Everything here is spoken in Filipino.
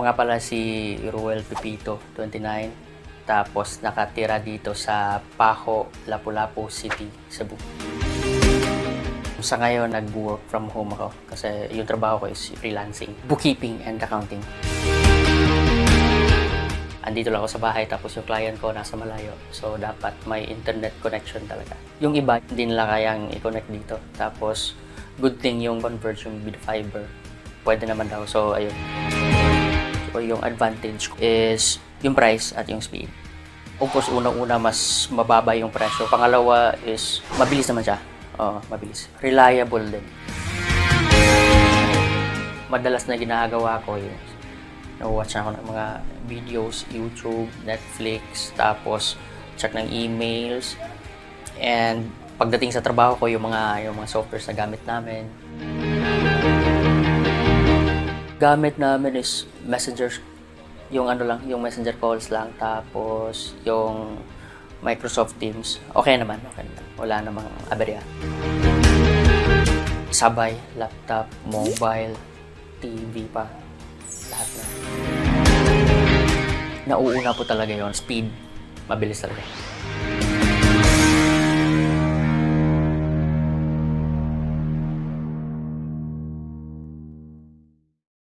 nga pala si Ruel Pepito, 29. Tapos nakatira dito sa Pajo, Lapu-Lapu City, Cebu. Sa ngayon, nag-work from home ako kasi yung trabaho ko is freelancing, bookkeeping and accounting. Andito lang ako sa bahay tapos yung client ko nasa malayo. So dapat may internet connection talaga. Yung iba hindi nila kayang i-connect dito. Tapos good thing yung converge yung with fiber. Pwede naman daw. So ayun. So yung advantage ko is yung price at yung speed. Of course, unang-una mas mababa yung presyo. Pangalawa is mabilis naman siya. Oo, mabilis. Reliable din. Madalas na ginagawa ko yung watch ako ng mga videos, YouTube, Netflix, tapos check ng emails. And pagdating sa trabaho ko, yung mga yung mga softwares na gamit namin. Gamit namin is messengers yung ano lang, yung messenger calls lang tapos yung Microsoft Teams. Okay naman, okay naman. Wala namang aberya. Sabay, laptop, mobile, TV pa. Lahat na. Nauuna po talaga yon speed. Mabilis talaga.